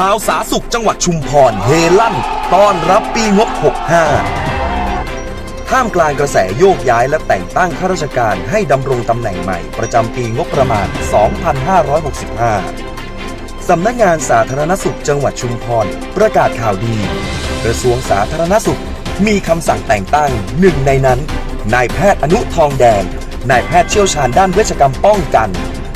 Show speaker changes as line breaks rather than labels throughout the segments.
ชาวสาสุขจังหวัดชุมพรเฮลั่น ต้อนรับปีงบ 65 ท่ามกลางกระแสโยกย้ายและแต่งตั้งข้าราชการให้ดำรงตำแหน่งใหม่ประจำปีงบประมาณ 2565 สำนักงานสาธารณสุขจังหวัดชุมพรประกาศข่าวดี กระทรวงสาธารณสุขมีคำสั่งแต่งตั้งหนึ่งในนั้น นายแพทย์อนุทองแดง นายแพทย์เชี่ยวชาญด้านเวชกรรมป้องกัน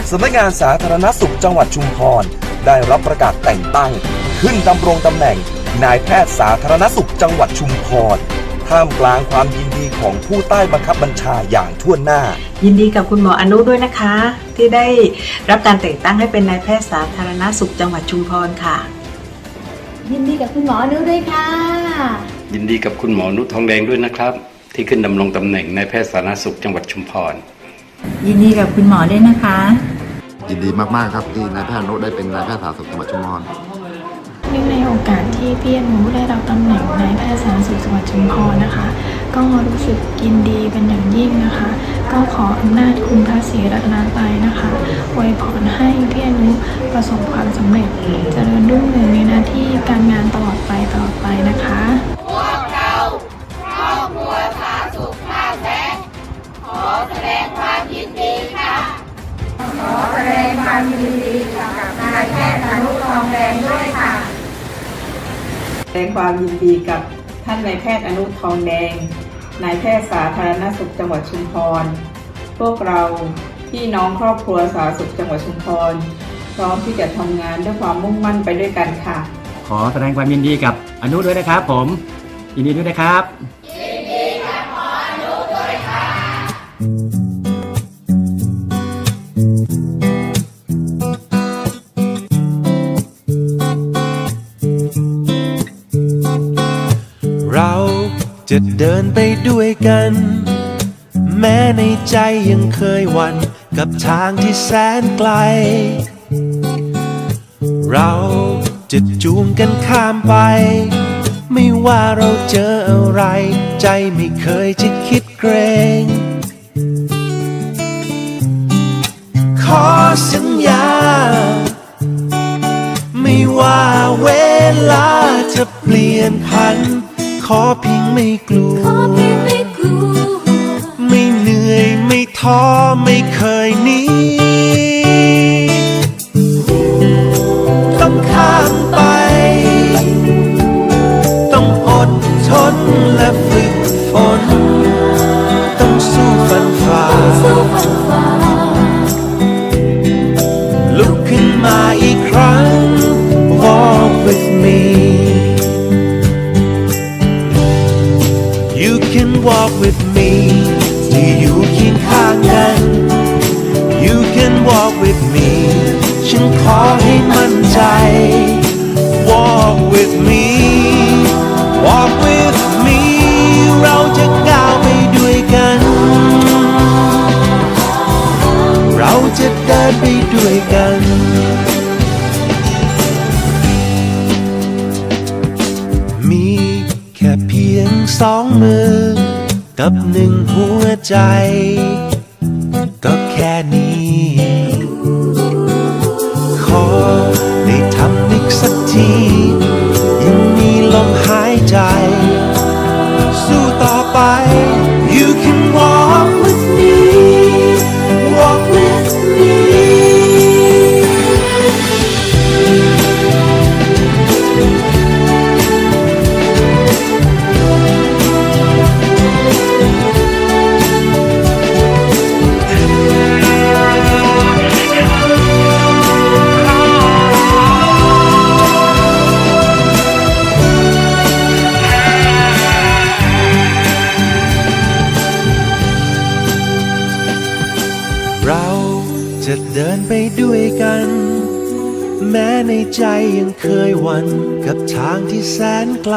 สำนักงานสาธารณสุขจังหวัดชุมพร ได้รับประกาศแต่งตั้ง ขึ้นดำรงตำแหน่ง นายแพทย์สาธารณสุขจังหวัดชุมพร ท่ามกลางความยินดีของผู้ใต้บังคับบัญชาอย่างทั่วหน้า
ยินดีกับคุณหมออนุด้วยนะคะ ที่ได้รับการแต่งตั้งให้เป็นนายแพทย์สาธารณสุขจังหวัดชุมพรค่ะ
ยินดีกับคุณหมออนุด้วยค่ะ
ยินดีกับคุณหมอนุชทองแดงด้วยนะครับ ที่ขึ้นดำรงตำแหน่งนายแพทย์สาธารณสุขจังหวัดชุมพร
ยินดีกับคุณหมอด้วยนะคะ
ยินดีมาก ๆ ครับที่นายแพทย์นุได้เป็นนายแพทย์สาธารณสุขจังหวัดชุมพร
เนื่องในโอกาสที่พี่อนุได้รับตำแหน่งนายแพทย์สาธารณสุขจังหวัดชุมพรนะคะ ก็รู้สึกยินดีเป็นอย่างยิ่งนะคะ ก็ขออำนาจคุณพระศรีรัตนตรัยนะคะอวยพรให้พี่อนุประสบความสำเร็จเจริญรุ่งเรืองในหน้าที่การงานตลอดไปตลอดไปนะคะ ขอ
แสดงความยินดีกับท่านนายแพทย์อนุทองแดง นายแพทย์สาธารณสุขจังหวัดชุมพร พวกเราพี่น้องครอบครัวสาธารณสุขจังหวัดชุมพร พร้อมที่จะทำงานด้วยความมุ่งมั่นไปด้วยกันค่ะ
ขอแสดงความยินดีกับอนุด้วยนะครับผม ยินดีด้วยนะครับ
จะเดินไปด้วยกัน แม้ในใจยังเคยหวันกับทางที่แสนไกล เราจะจูงกันข้ามไป ไม่ว่าเราเจออะไร ใจไม่เคยจะคิดเกรง ขอสัญญา ไม่ว่าเวลาจะเปลี่ยนพัน อเพียงไม่กลัว ไม่เหนื่อยไม่ท้อไม่เคยหนี walk with me ที่อยู่เคียงข้างกัน You can walk with me ฉันขอให้มั่นใจ Walk with me Walk with me เราจะก้าวไปด้วยกัน เราจะเดินไปด้วยกัน กับหนึ่งหัวใจ ก็แค่นี้ ขอได้ทำอีกสักที ยังมีลมหายใจ สู้ต่อไป จะเดินไปด้วยกัน แม้ในใจยังเคยหวันกับทางที่แสนไกล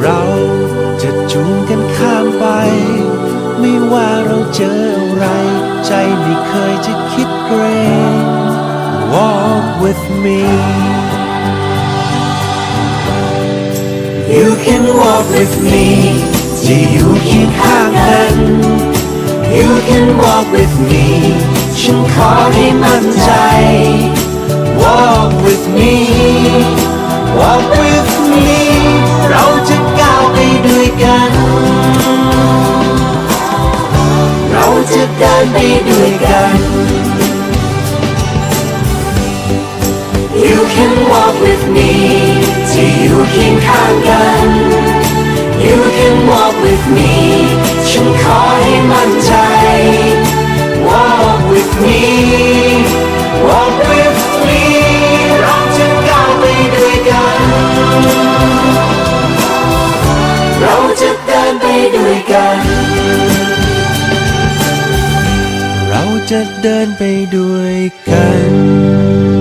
เราจะจูงกันข้ามไป ไม่ว่าเราเจออะไร ใจไม่เคยจะคิดเกรง Walk with me You can walk with me ที่อยู่เคียงข้างกัน You can walk with me ฉันขอให้มั่นใจ walk with me walk with me เราจะก้าวไปด้วยกัน เราจะเดินไปด้วยกัน You can walk with me ที่อยู่เคียงข้างกัน You can walk with me จะเดินไปด้วยกัน